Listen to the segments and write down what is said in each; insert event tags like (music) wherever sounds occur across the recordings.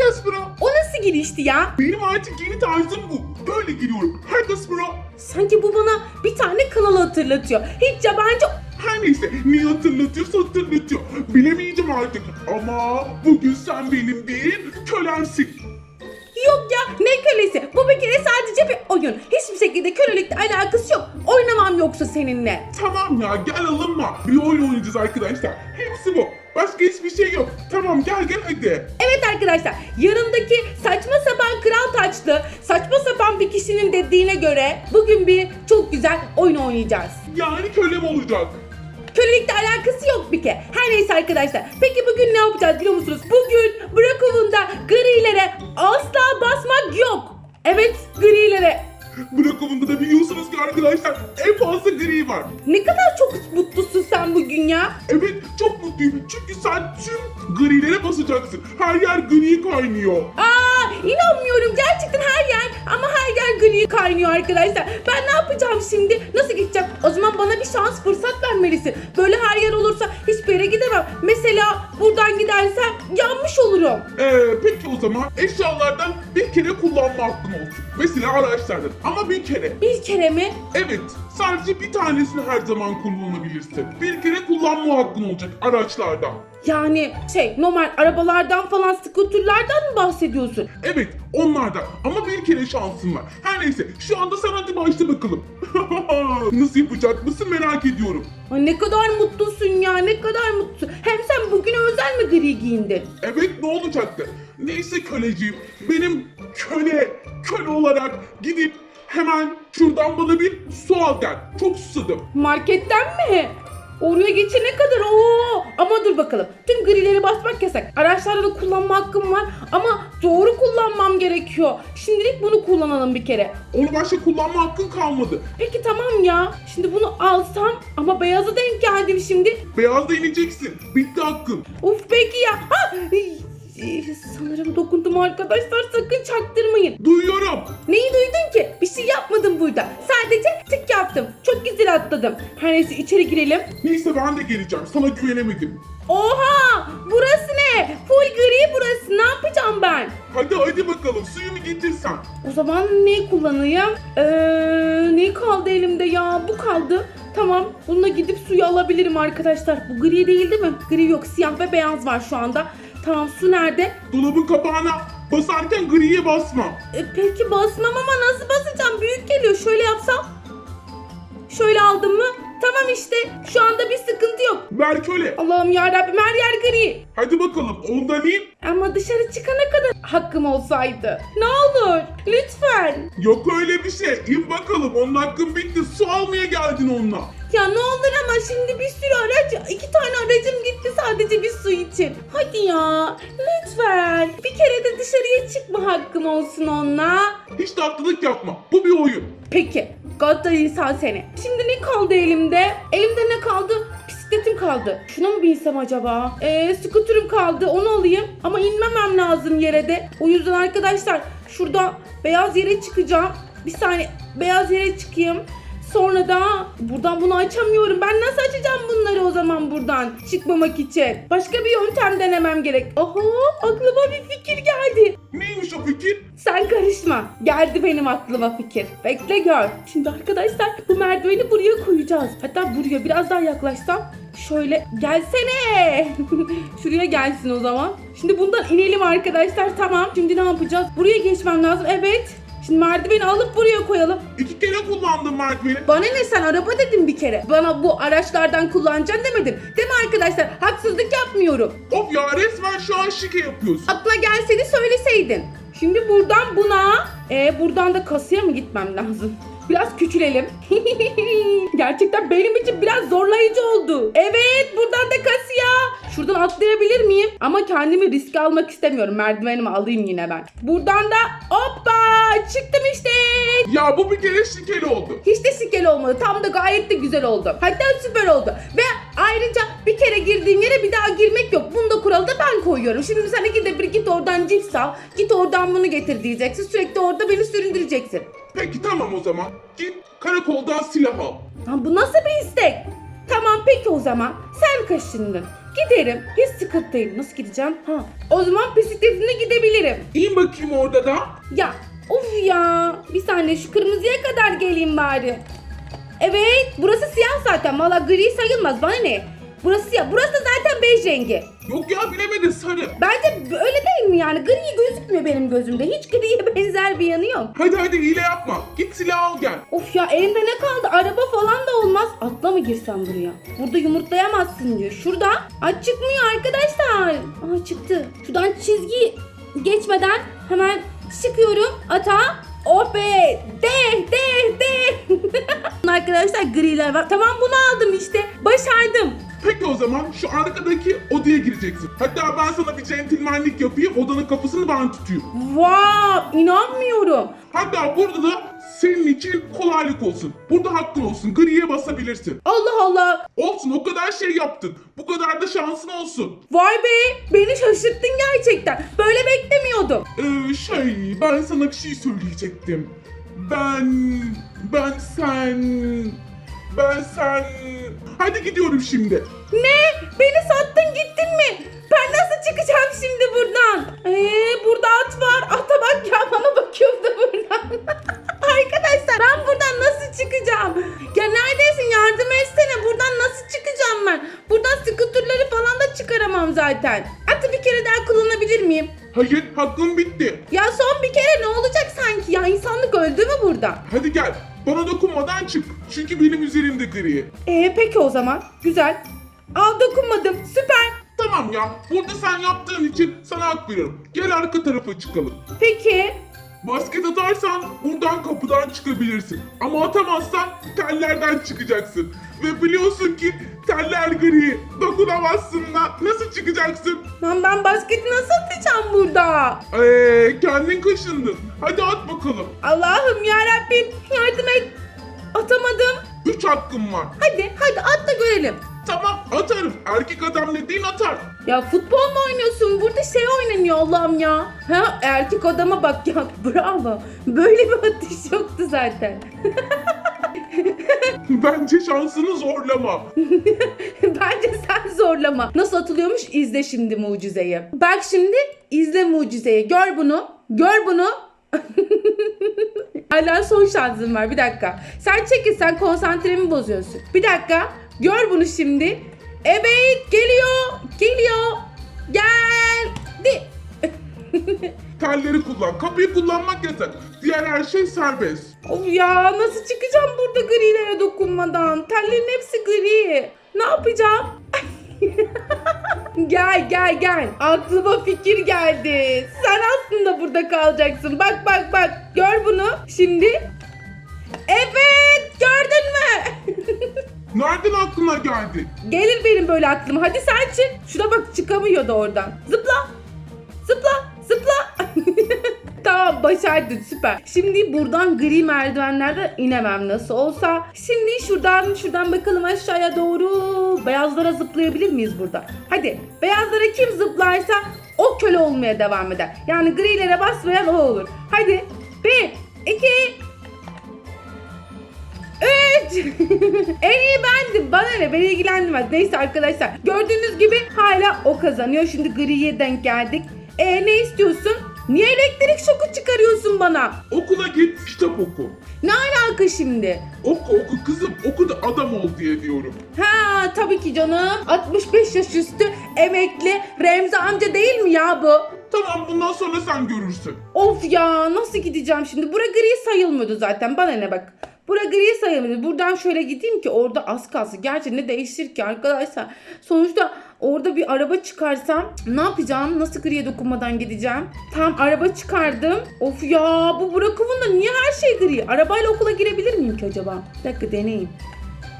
Herkes bro. O nasıl girişti ya? Benim artık yeni tarzım bu. Böyle giriyorum. Herkes bro. Sanki bu bana bir tane kanal hatırlatıyor. Hiç yabancı... Her neyse ne hatırlatıyorsa hatırlatıyor. Bilemeyeceğim artık. Ama bugün sen benim bir kölemsin. Yok ya ne kölesi? Bu bir kere sadece bir oyun. Hiçbir şekilde kölelikle alakası yok. Oynamam yoksa seninle. Tamam ya gel alınma. Bir oyun oynayacağız arkadaşlar. Hepsi bu. Başka hiçbir şey yok. Tamam gel gel hadi. Evet arkadaşlar yanımdaki saçma sapan kral taçlı saçma sapan bir kişinin dediğine göre bugün bir çok güzel oyun oynayacağız. Yani kölem olacak. Kölelikle alakası yok bir kere. Her neyse arkadaşlar. Peki bugün ne yapacağız biliyor musunuz? Bugün Brakov'unda grilere asla basmak yok. Evet grilere. Bırakımında da biliyorsunuz ki arkadaşlar en fazla gri var. Ne kadar çok mutlusun sen bugün ya. Evet çok mutluyum çünkü sen tüm grilere basacaksın. Her yer gri kaynıyor. Aa inanmıyorum gerçekten her yer ama her yer gri kaynıyor arkadaşlar. Ben ne yapacağım şimdi? Nasıl gideceğim? O zaman bana bir şans fırsat vermelisin. Böyle her yer olursa hiçbir yere gidemem. Mesela buradan gidersem yanmış olurum. Ee, peki o zaman eşyalardan bir kere kullanma hakkın olsun. Mesela araçlardan ama bir kere. Bir kere mi? Evet sadece bir tanesini her zaman kullanabilirsin. Bir kere kullanma hakkın olacak araçlardan. Yani şey normal arabalardan falan skuterlardan mı bahsediyorsun? Evet onlardan ama bir kere şansın var. Her neyse şu anda sen hadi başla bakalım. (laughs) Nasıl yapacak mısın merak ediyorum. Ay ne kadar mutlusun ya ne kadar mutlusun. Hem sen bugüne özel mi gri giyindin? Evet ne olacaktı? Neyse köleciğim benim köle köle olarak gidip hemen şuradan bana bir su al gel. Çok susadım. Marketten mi? Oraya geçene kadar o ama dur bakalım. Tüm grileri basmak yasak. Araçlarda da kullanma hakkım var ama doğru kullanmam gerekiyor. Şimdilik bunu kullanalım bir kere. Onu başka kullanma hakkın kalmadı. Peki tamam ya. Şimdi bunu alsam ama beyaza denk geldim şimdi. Beyazda ineceksin. Bitti hakkın. Of peki ya. Ha! Ee, Sanırım dokundum arkadaşlar sakın çaktırmayın. Duyuyorum. Neyi duydun ki? Bir şey yapmadım burada. Sadece tık yaptım. Çok güzel atladım. Her neyse içeri girelim. Neyse ben de geleceğim. Sana güvenemedim. Oha! Burası ne? Full gri burası. Ne yapacağım ben? Hadi hadi bakalım suyumu getirsen. O zaman ne kullanayım? Ee, ne kaldı elimde ya? Bu kaldı. Tamam. Bununla gidip suyu alabilirim arkadaşlar. Bu gri değil değil mi? Gri yok. Siyah ve beyaz var şu anda. Tamam su nerede? Dolabın kapağına basarken griye basma. E, peki basmam ama nasıl basacağım? Büyük geliyor. Şöyle yapsam. Şöyle aldım mı? Tamam işte. Şu anda bir sıkıntı yok. Ver köle. Allah'ım yarabbim her yer gri. Hadi bakalım ondan in. Ama dışarı çıkana kadar hakkım olsaydı. Ne olur lütfen. Yok öyle bir şey. İn bakalım onun hakkın bitti. Su almaya geldin onunla. Ya ne olur ama şimdi bir sürü araç, iki tane aracım gitti sadece bir su için. Hadi ya lütfen. Bir kere de dışarıya çıkma hakkım olsun onunla. Hiç tatlılık yapma. Bu bir oyun. Peki gaddar insan seni. Şimdi ne kaldı elimde? Elimde ne kaldı? Bisikletim kaldı. Şuna mı binsem acaba? Eee skuterim kaldı onu alayım. Ama inmemem lazım yere de. O yüzden arkadaşlar şurada beyaz yere çıkacağım. Bir saniye beyaz yere çıkayım. Sonra da buradan bunu açamıyorum. Ben nasıl açacağım bunları o zaman buradan çıkmamak için? Başka bir yöntem denemem gerek. Aha aklıma bir fikir geldi. Neymiş o fikir? Sen karışma. Geldi benim aklıma fikir. Bekle gör. Şimdi arkadaşlar bu merdiveni buraya koyacağız. Hatta buraya biraz daha yaklaşsam. Şöyle gelsene. (laughs) Şuraya gelsin o zaman. Şimdi bundan inelim arkadaşlar. Tamam. Şimdi ne yapacağız? Buraya geçmem lazım. Evet. Şimdi merdiveni alıp buraya koyalım. İki kere kullandım merdiveni. Bana ne sen araba dedin bir kere. Bana bu araçlardan kullanacaksın demedin. Değil mi arkadaşlar? Haksızlık yapmıyorum. Of ya resmen şu an şike yapıyorsun. Aklına gelseni söyleseydin. Şimdi buradan buna, e, buradan da kasaya mı gitmem lazım? Biraz küçülelim. (laughs) Gerçekten benim için biraz zorlayıcı oldu. Evet buradan da kasaya. Şuradan atlayabilir miyim? Ama kendimi riske almak istemiyorum. Merdivenimi alayım yine ben. Buradan da hoppa çıktım işte. Ya bu bir kere şikeli oldu. Hiç de şikeli olmadı. Tam da gayet de güzel oldu. Hatta süper oldu. Ve ayrıca bir kere girdiğin yere bir daha girmek yok. Bunu da kuralı da ben koyuyorum. Şimdi sen ikide bir git oradan cips al. Git oradan bunu getir diyeceksin. Sürekli orada beni süründüreceksin. Peki tamam o zaman. Git karakoldan silah al. Lan bu nasıl bir istek? Tamam peki o zaman. Sen kaşındın. Giderim. Hiç sıkıntı değil. Nasıl gideceğim? Ha. O zaman bisikletimle gidebilirim. İn bakayım orada da. Ya of ya. Bir saniye şu kırmızıya kadar geleyim bari. Evet burası siyah zaten. Valla gri sayılmaz bana ne? Burası siyah. Burası da zaten bej rengi. Yok ya bilemedin sarı. Bence öyle değil mi yani? Gri gözükmüyor benim gözümde. Hiç griye (laughs) benzer bir yanı yok. Hadi hadi hile yapma. Git silah al gel. Of ya elimde ne kaldı? Araba falan da olmaz. Atla mı girsem buraya? Burada yumurtlayamazsın diyor. Şurada. Ay çıkmıyor arkadaşlar. Aa çıktı. Şuradan çizgi geçmeden hemen çıkıyorum. Ata. Oh be. De de de. (laughs) arkadaşlar griler var. Tamam bunu aldım işte. Başardım. Peki o zaman şu arkadaki odaya gireceksin. Hatta ben sana bir centilmenlik yapayım. Odanın kapısını ben tutayım. Wow, inanmıyorum. Hatta burada da senin için kolaylık olsun. Burada hakkın olsun. Griye basabilirsin. Allah Allah. Olsun o kadar şey yaptın. Bu kadar da şansın olsun. Vay be. Beni şaşırttın gerçekten. Böyle beklemiyordum. Ee, şey ben sana bir şey söyleyecektim. Ben... Ben sen... Ben sen... Hadi gidiyorum şimdi. Ne? Beni sattın gittin mi? Ben nasıl çıkacağım şimdi buradan? Ee, burada at var. Ata bak ya bana bakıyordu buradan. (laughs) Arkadaşlar ben buradan nasıl çıkacağım? Ya neredesin yardım etsene. Buradan nasıl çıkacağım ben? Buradan skuterleri falan da çıkaramam zaten. Atı bir kere daha kullanabilir miyim? Hayır hakkın bitti. Ya son bir kere ne olacak sanki ya? insanlık öldü mü burada? Hadi gel. Bana dokunmadan çık. Çünkü benim üzerimde gri. Ee peki o zaman. Güzel. Al dokunmadım. Süper. Tamam ya. Burada sen yaptığın için sana hak veriyorum. Gel arka tarafa çıkalım. Peki. Basket atarsan buradan kapıdan çıkabilirsin. Ama atamazsan tellerden çıkacaksın. Ve biliyorsun ki teller gri. Dokunamazsın da. Nasıl çıkacaksın? Lan ben basketi nasıl atacağım burada? Eee kendin kaşındın. Hadi at bakalım. Allah'ım ya Rabbim yardım et. Atamadım. Üç hakkım var. Hadi hadi at da görelim. Tamam atarım. Erkek adam dediğin atar. Ya futbol mu oynuyorsun? Burada şey oynanıyor Allah'ım ya. Ha erkek adama bak ya (laughs) bravo. Böyle bir atış yoktu zaten. (laughs) Bence şansını zorlama. (laughs) Bence sen zorlama. Nasıl atılıyormuş izle şimdi mucizeyi. Bak şimdi izle mucizeyi. Gör bunu. Gör bunu. Hala son şansın var bir dakika. Sen çekil sen konsantremi bozuyorsun. Bir dakika. Gör bunu şimdi. Evet geliyor. Geliyor. Geldi. (laughs) Telleri kullan. Kapıyı kullanmak yasak. Diğer her şey serbest. Of ya nasıl çıkacağım burada grilere dokunmadan? Tellerin hepsi gri. Ne yapacağım? (laughs) gel gel gel. Aklıma fikir geldi. Sen aslında burada kalacaksın. Bak bak bak. Gör bunu. Şimdi. Evet gördün mü? (laughs) Nereden aklına geldi? Gelir benim böyle aklıma. Hadi sen çık. Şuna bak çıkamıyordu oradan. Zıpla. Zıpla. Zıpla. (laughs) tamam başardın süper. Şimdi buradan gri merdivenlerden inemem nasıl olsa. Şimdi şuradan şuradan bakalım aşağıya doğru. Beyazlara zıplayabilir miyiz burada? Hadi beyazlara kim zıplarsa o köle olmaya devam eder. Yani grilere basmayan o olur. Hadi. Bir, iki, en iyi bendim. Bana ne? Beni ilgilendirmez. Neyse arkadaşlar. Gördüğünüz gibi hala o kazanıyor. Şimdi griye denk geldik. E ne istiyorsun? Niye elektrik şoku çıkarıyorsun bana? Okula git kitap oku. Ne alaka şimdi? Oku oku kızım oku da adam ol diye diyorum. Ha tabii ki canım. 65 yaş üstü emekli Remzi amca değil mi ya bu? Tamam bundan sonra sen görürsün. Of ya nasıl gideceğim şimdi? Bura gri sayılmıyordu zaten. Bana ne bak. Bura gri sayılmıyordu. Buradan şöyle gideyim ki orada az kalsın. Gerçi ne değişir ki arkadaşlar. Sonuçta orada bir araba çıkarsam ne yapacağım? Nasıl griye dokunmadan gideceğim? Tam araba çıkardım. Of ya bu bırakımında niye her şey gri? Arabayla okula girebilir miyim ki acaba? Bir dakika deneyeyim.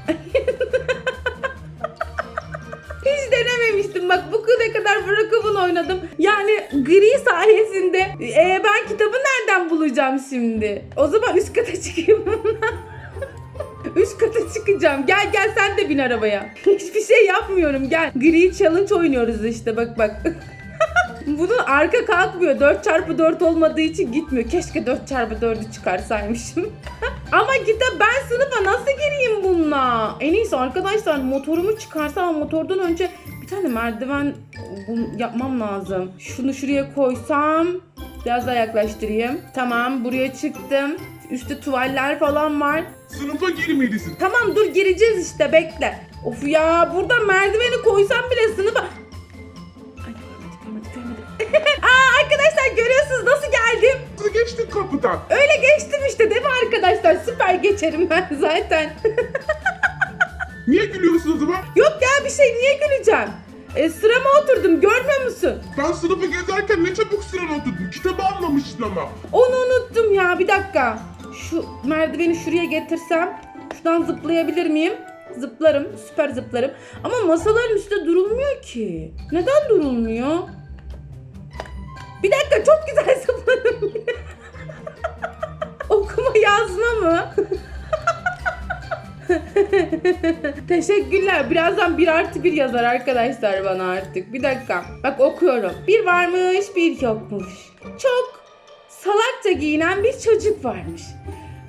(laughs) bak bu ne kadar bırakımın oynadım. Yani gri sayesinde e, ben kitabı nereden bulacağım şimdi? O zaman üst kata çıkayım. (laughs) Üst kata çıkacağım. Gel gel sen de bin arabaya. (laughs) Hiçbir şey yapmıyorum gel. Gri challenge oynuyoruz işte bak bak. (laughs) Bunun arka kalkmıyor. 4x4 olmadığı için gitmiyor. Keşke 4x4'ü çıkarsaymışım. Ama kitap ben sınıfa nasıl gireyim bununla? En iyisi arkadaşlar motorumu çıkarsam motordan önce bir tane merdiven bul- yapmam lazım. Şunu şuraya koysam. Biraz daha yaklaştırayım. Tamam buraya çıktım. Üstte tuvaller falan var. Sınıfa girmelisin. Tamam dur gireceğiz işte bekle. Of ya buradan merdiveni koysam bile sınıfa... Ay. (laughs) Aa arkadaşlar görüyorsunuz nasıl geldim? Nasıl geçtin kapıdan? Öyle geçtim işte değil mi arkadaşlar? Süper geçerim ben zaten. (laughs) Niye gülüyorsun o zaman? Yok ya bir şey niye güleceğim? E, sırama oturdum görmüyor musun? Ben sınıfı gezerken ne çabuk sırana oturdun. Kitabı anlamıştın ama. Onu unuttum ya bir dakika. Şu merdiveni şuraya getirsem şuradan zıplayabilir miyim? Zıplarım, süper zıplarım. Ama masaların üstünde durulmuyor ki. Neden durulmuyor? Bir dakika çok güzel (laughs) zıpladım. Okuma yazma mı? (laughs) Teşekkürler. Birazdan bir artı bir yazar arkadaşlar bana artık. Bir dakika. Bak okuyorum. Bir varmış bir yokmuş. Çok salakça giyinen bir çocuk varmış.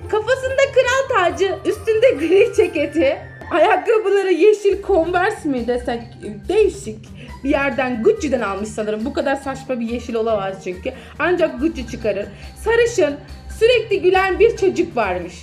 Kafasında kral tacı, üstünde gri ceketi, ayakkabıları yeşil Converse mi desek değişik bir yerden Gucci'den almış sanırım. Bu kadar saçma bir yeşil olamaz çünkü. Ancak Gucci çıkarır. Sarışın, sürekli gülen bir çocuk varmış.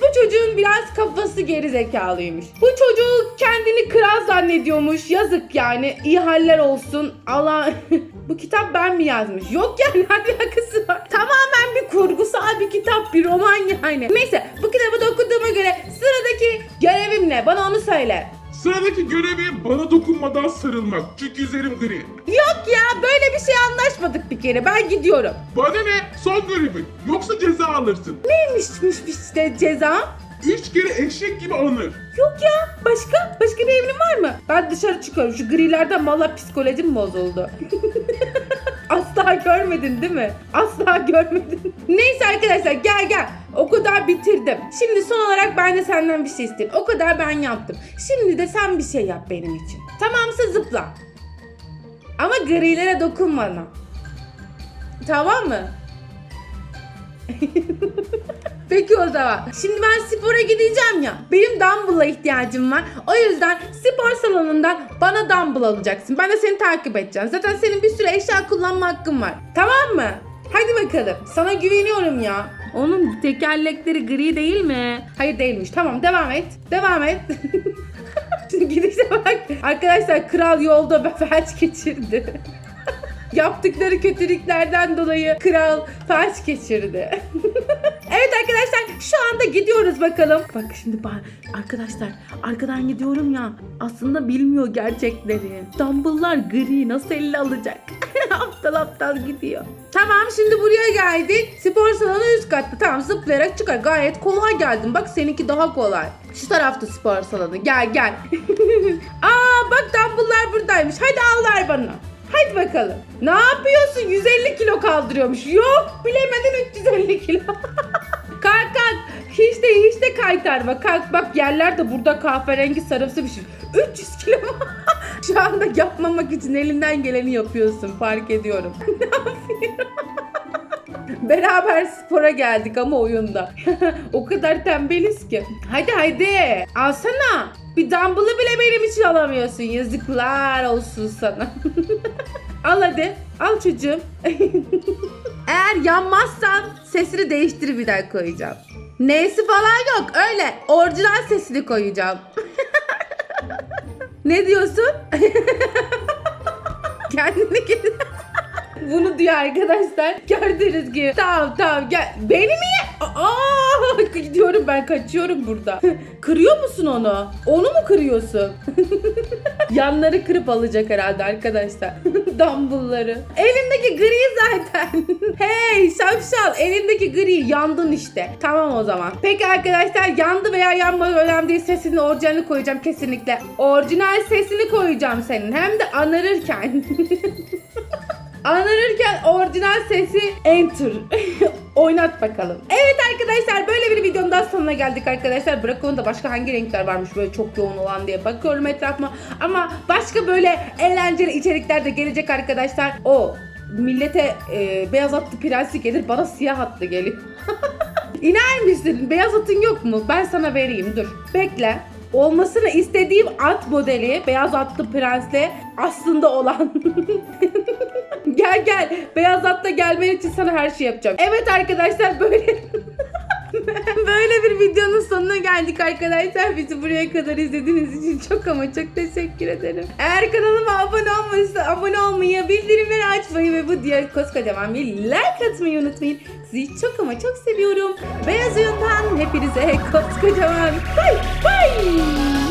Bu çocuğun biraz kafası geri zekalıymış. Bu çocuk kendini kral zannediyormuş. Yazık yani. İyi haller olsun. Allah (laughs) bu kitap ben mi yazmış? Yok ya ne alakası var? Tamamen bir kurgusal bir kitap, bir roman yani. Neyse bu kitabı da okuduğuma göre sıradaki görevim ne? Bana onu söyle. Sıradaki görevi bana dokunmadan sarılmak. Çünkü üzerim gri. Yok ya böyle bir şey anlaşmadık bir kere. Ben gidiyorum. Bana ne? Son görevin. Yoksa ceza alırsın. Neymişmiş işte ceza? Üç kere eşek gibi anır. Yok ya. Başka? Başka bir evrim var mı? Ben dışarı çıkıyorum. Şu grilerden valla psikolojim bozuldu. (laughs) Asla görmedin değil mi? Asla görmedin. Neyse arkadaşlar gel gel. O kadar bitirdim. Şimdi son olarak ben de senden bir şey isteyeyim. O kadar ben yaptım. Şimdi de sen bir şey yap benim için. Tamamsa zıpla. Ama grilere dokunma. Tamam mı? (laughs) Peki o zaman. Şimdi ben spora gideceğim ya. Benim dumbbell'a ihtiyacım var. O yüzden spor salonundan bana dumbbell alacaksın. Ben de seni takip edeceğim. Zaten senin bir sürü eşya kullanma hakkın var. Tamam mı? Hadi bakalım. Sana güveniyorum ya. Onun tekerlekleri gri değil mi? Hayır değilmiş. Tamam devam et. Devam et. (laughs) Şimdi gidişe bak. Arkadaşlar kral yolda (laughs) felç geçirdi. Yaptıkları kötülüklerden dolayı kral felç geçirdi. (laughs) evet arkadaşlar şu anda gidiyoruz bakalım. Bak şimdi ba- arkadaşlar arkadan gidiyorum ya aslında bilmiyor gerçekleri. Dumble'lar gri nasıl elle alacak? (laughs) aptal aptal gidiyor. Tamam şimdi buraya geldik. Spor salonu üst katta. Tamam zıplayarak çıkar. Gayet kolay geldin. Bak seninki daha kolay. Şu tarafta spor salonu. Gel gel. (laughs) Aa bak dumbbell'lar buradaymış. Hadi ver bana. Hadi bakalım. Ne yapıyorsun? 150 kilo kaldırıyormuş. Yok bilemedin 350 kilo. (laughs) kalk kalk. Hiç de hiç de kaytarma. Kalk bak yerler de burada kahverengi sarımsı bir şey. 300 kilo. (laughs) Şu anda yapmamak için elinden geleni yapıyorsun. Fark ediyorum. (laughs) ne yapıyorum? (laughs) Beraber spora geldik ama oyunda. (laughs) o kadar tembeliz ki. Hadi hadi. Alsana. Bir dumbbell'ı bile benim için alamıyorsun. Yazıklar olsun sana. (laughs) Al hadi. Al çocuğum. Eğer yanmazsan sesini değiştir bir daha koyacağım. Neyse falan yok. Öyle. Orijinal sesini koyacağım. ne diyorsun? Kendini gel. Bunu diyor arkadaşlar. Gördüğünüz gibi. Tamam tamam gel. Beni niye? Aa, (laughs) gidiyorum ben kaçıyorum burada. (laughs) Kırıyor musun onu? Onu mu kırıyorsun? (laughs) Yanları kırıp alacak herhalde arkadaşlar. Dumbbellları. Elindeki gri zaten. hey şapşal elindeki gri yandın işte. Tamam o zaman. Peki arkadaşlar yandı veya yanmadı önemli değil. Sesini orijinalini koyacağım kesinlikle. Orijinal sesini koyacağım senin. Hem de anırırken. Anırırken orijinal sesi enter. (laughs) Oynat bakalım. Evet arkadaşlar böyle bir videonun daha sonuna geldik arkadaşlar. Bırakın da başka hangi renkler varmış böyle çok yoğun olan diye bakıyorum etrafıma. Ama başka böyle eğlenceli içerikler de gelecek arkadaşlar. O millete e, beyaz atlı prensi gelir bana siyah atlı geliyor. (laughs) İner misin? Beyaz atın yok mu? Ben sana vereyim dur. Bekle. Olmasını istediğim at modeli beyaz atlı prensle aslında olan (laughs) Gel gel. Beyaz atla gelmen için sana her şey yapacağım. Evet arkadaşlar böyle (laughs) böyle bir videonun sonuna geldik arkadaşlar. Bizi buraya kadar izlediğiniz için çok ama çok teşekkür ederim. Eğer kanalıma abone olmadıysa abone olmayı, bildirimleri açmayı ve bu diğer koskocaman bir like atmayı unutmayın. Sizi çok ama çok seviyorum. Beyaz Oyun'dan hepinize koskocaman bay bay.